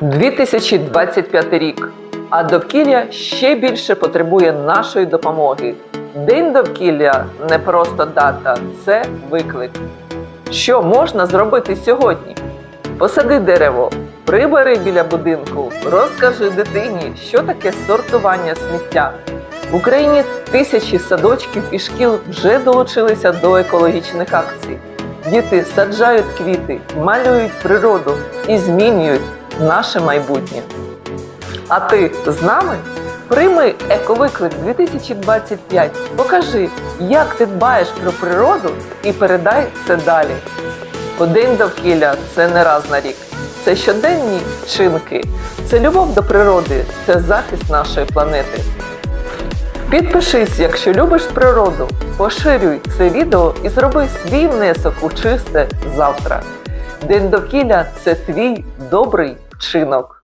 2025 рік, а довкілля ще більше потребує нашої допомоги. День довкілля не просто дата, це виклик. Що можна зробити сьогодні? Посади дерево, прибери біля будинку, розкажи дитині, що таке сортування сміття. В Україні тисячі садочків і шкіл вже долучилися до екологічних акцій. Діти саджають квіти, малюють природу і змінюють наше майбутнє. А ти з нами? Прийми ековиклик 2025. Покажи, як ти дбаєш про природу і передай це далі. Бо День довкілля це не раз на рік. Це щоденні вчинки, це любов до природи, це захист нашої планети. Підпишись, якщо любиш природу, поширюй це відео і зроби свій внесок у чисте завтра. День довкілля це твій добрий вчинок.